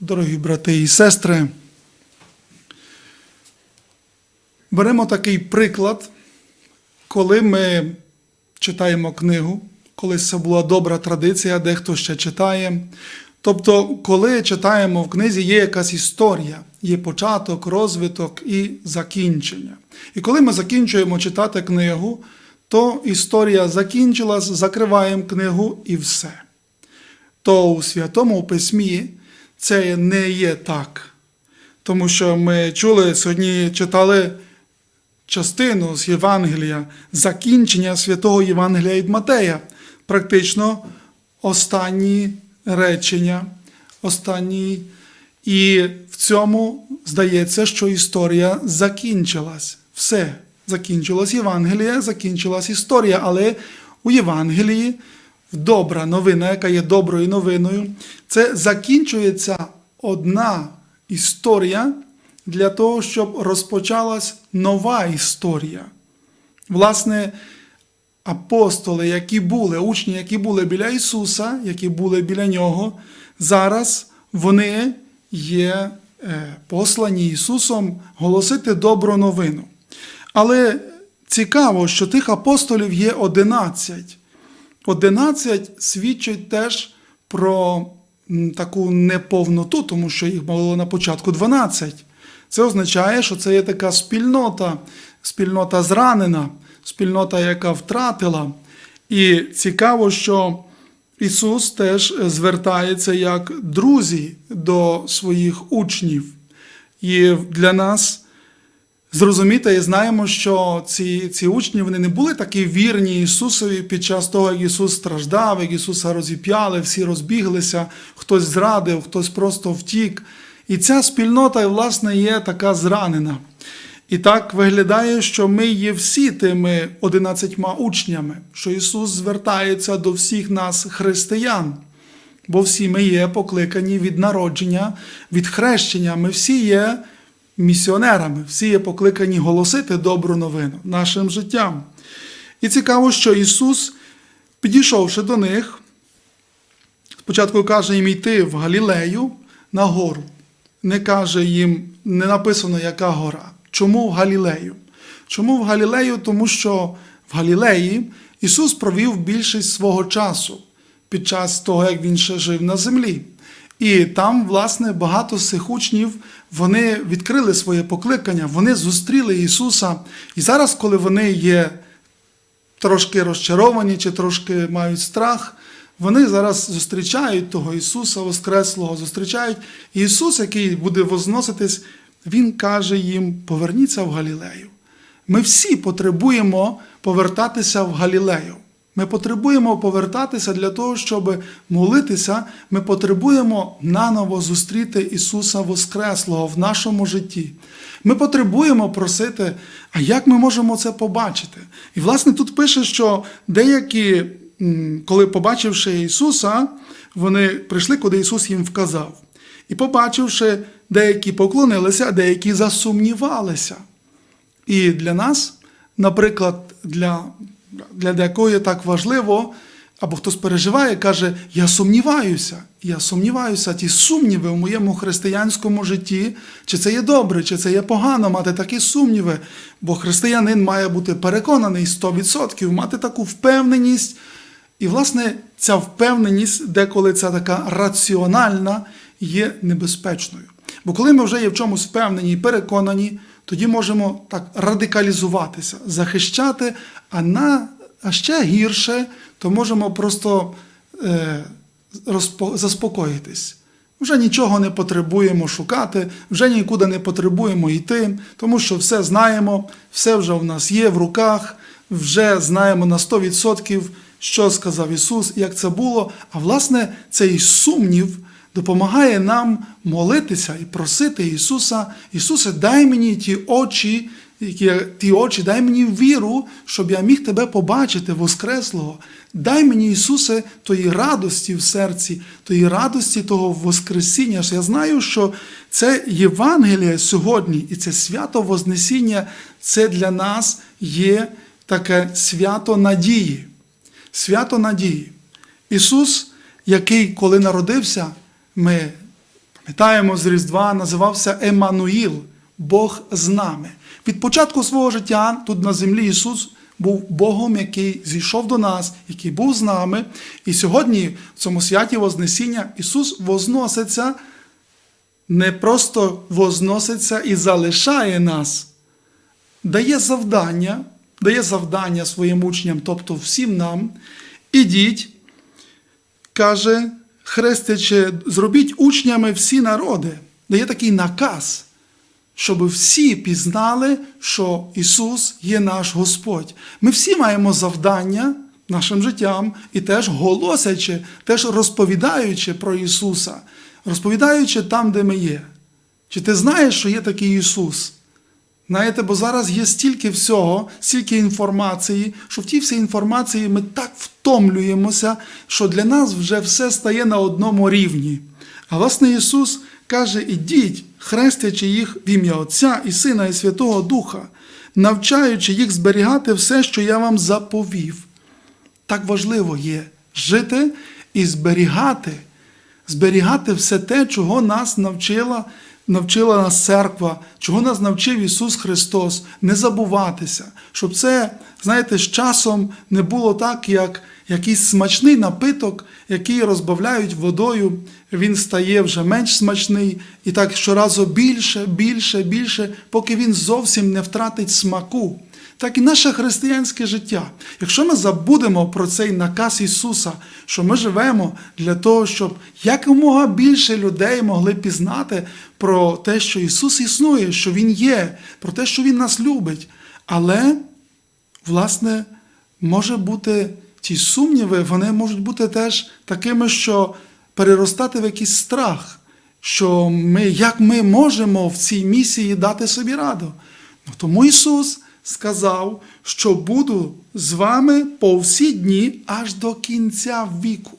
Дорогі брати і сестри, беремо такий приклад, коли ми читаємо книгу, колись це була добра традиція, дехто ще читає. Тобто, коли читаємо в книзі, є якась історія, є початок, розвиток і закінчення. І коли ми закінчуємо читати книгу, то історія закінчилась, закриваємо книгу і все. То у Святому Письмі це не є так. Тому що ми чули сьогодні читали частину з Євангелія, закінчення святого Євангелія від Матея, практично останні речення, останні. І в цьому здається, що історія закінчилась. Все. Закінчилось Євангеліє, закінчилась історія, але у Євангелії добра новина, яка є доброю новиною, це закінчується одна історія для того, щоб розпочалась нова історія. Власне, апостоли, які були, учні, які були біля Ісуса, які були біля Нього, зараз вони є е, послані Ісусом голосити добру новину. Але цікаво, що тих апостолів є 11. 11 свідчить теж про таку неповноту, тому що їх було на початку 12. Це означає, що це є така спільнота, спільнота зранена, спільнота, яка втратила. І цікаво, що Ісус теж звертається як друзі до своїх учнів. І для нас зрозуміти і знаємо, що ці, ці учні вони не були такі вірні Ісусові під час того, як Ісус страждав, як Ісуса розіп'яли, всі розбіглися, хтось зрадив, хтось просто втік. І ця спільнота, власне, є така зранена. І так виглядає, що ми є всі тими одинадцятьма учнями, що Ісус звертається до всіх нас, християн. Бо всі ми є покликані від народження, від хрещення. Ми всі є місіонерами, всі є покликані голосити добру новину нашим життям. І цікаво, що Ісус, підійшовши до них, спочатку каже їм йти в Галілею на гору. Не каже їм, не написано, яка гора. Чому в Галілею? Чому в Галілею? Тому що в Галілеї Ісус провів більшість свого часу під час того, як Він ще жив на землі. І там, власне, багато з цих учнів вони відкрили своє покликання, вони зустріли Ісуса. І зараз, коли вони є трошки розчаровані чи трошки мають страх, вони зараз зустрічають того Ісуса Воскреслого, зустрічають. Ісус, який буде возноситись, Він каже їм: поверніться в Галілею. Ми всі потребуємо повертатися в Галілею. Ми потребуємо повертатися для того, щоб молитися. Ми потребуємо наново зустріти Ісуса Воскреслого в нашому житті. Ми потребуємо просити, а як ми можемо це побачити? І, власне, тут пише, що деякі, коли побачивши Ісуса, вони прийшли, куди Ісус їм вказав. І побачивши, деякі поклонилися, а деякі засумнівалися. І для нас, наприклад, для, для є так важливо, або хтось переживає, каже: Я сумніваюся, я сумніваюся, ті сумніви в моєму християнському житті, чи це є добре, чи це є погано мати такі сумніви. Бо християнин має бути переконаний 100%, мати таку впевненість. І, власне, ця впевненість, деколи ця така раціональна, є небезпечною. Бо коли ми вже є в чомусь впевнені і переконані, тоді можемо так радикалізуватися, захищати, а на а ще гірше, то можемо просто е, розпо, заспокоїтись. Вже нічого не потребуємо шукати, вже нікуди не потребуємо йти, тому що все знаємо, все вже в нас є в руках, вже знаємо на 100%, що сказав Ісус, як це було. А власне, цей сумнів допомагає нам молитися і просити Ісуса, Ісусе, дай мені ті очі, які, ті очі, дай мені віру, щоб я міг тебе побачити, Воскреслого. Дай мені, Ісусе, тої радості в серці, тої радості того Воскресіння. Я знаю, що це Євангеліє сьогодні, і це свято Вознесіння, це для нас є таке свято надії. Свято надії. Ісус, який, коли народився, ми Пам'ятаємо, з Різдва називався Еммануїл, Бог з нами. Від початку свого життя тут на землі Ісус був Богом, який зійшов до нас, який був з нами. І сьогодні, в цьому святі Вознесіння, Ісус возноситься, не просто возноситься і залишає нас, дає завдання, дає завдання своїм учням, тобто всім нам. Ідіть, каже, хрестячи, зробіть учнями всі народи. Дає такий наказ, щоб всі пізнали, що Ісус є наш Господь. Ми всі маємо завдання нашим життям і теж голосячи, теж розповідаючи про Ісуса, розповідаючи там, де ми є. Чи ти знаєш, що є такий Ісус? Знаєте, бо зараз є стільки всього, стільки інформації, що в тій всій інформації ми так втомлюємося, що для нас вже все стає на одному рівні. А власне Ісус каже: ідіть, хрестячи їх в ім'я Отця і Сина і Святого Духа, навчаючи їх зберігати все, що я вам заповів. Так важливо є жити і зберігати, зберігати все те, чого нас навчила, навчила нас церква, чого нас навчив Ісус Христос, не забуватися, щоб це, знаєте, з часом не було так, як якийсь смачний напиток, який розбавляють водою, він стає вже менш смачний, і так щоразу більше, більше, більше, поки він зовсім не втратить смаку так і наше християнське життя. Якщо ми забудемо про цей наказ Ісуса, що ми живемо для того, щоб якомога більше людей могли пізнати про те, що Ісус існує, що Він є, про те, що Він нас любить. Але, власне, може бути ті сумніви, вони можуть бути теж такими, що переростати в якийсь страх, що ми, як ми можемо в цій місії дати собі раду. Ну, Тому Ісус сказав, що буду з вами по всі дні аж до кінця віку.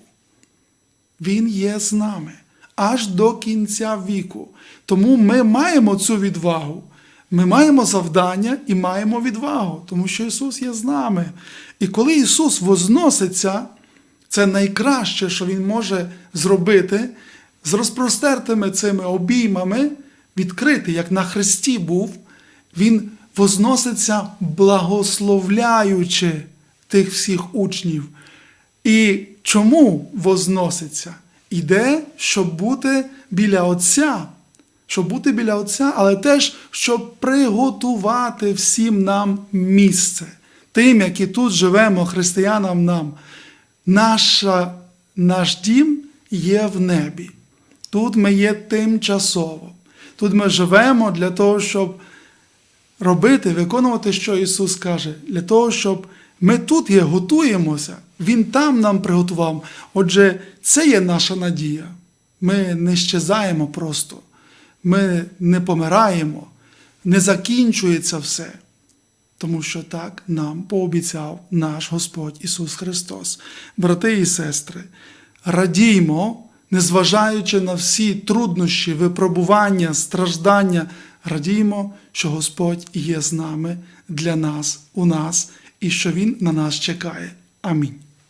Він є з нами аж до кінця віку. Тому ми маємо цю відвагу. Ми маємо завдання і маємо відвагу, тому що Ісус є з нами. І коли Ісус возноситься, це найкраще, що Він може зробити, з розпростертими цими обіймами, відкритий, як на Христі був, Він возноситься, благословляючи тих всіх учнів. І чому возноситься? Іде, щоб бути біля Отця, щоб бути біля Отця, але теж, щоб приготувати всім нам місце, тим, які тут живемо, християнам нам. Наша, Наш дім є в небі. Тут ми є тимчасово. Тут ми живемо для того, щоб робити, виконувати, що Ісус каже, для того, щоб ми тут є, готуємося, Він там нам приготував. Отже, це є наша надія. Ми не щезаємо просто, ми не помираємо, не закінчується все. Тому що так нам пообіцяв наш Господь Ісус Христос. Брати і сестри, радіймо, незважаючи на всі труднощі, випробування, страждання, радіймо, що Господь є з нами для нас, у нас, і що Він на нас чекає. Амінь.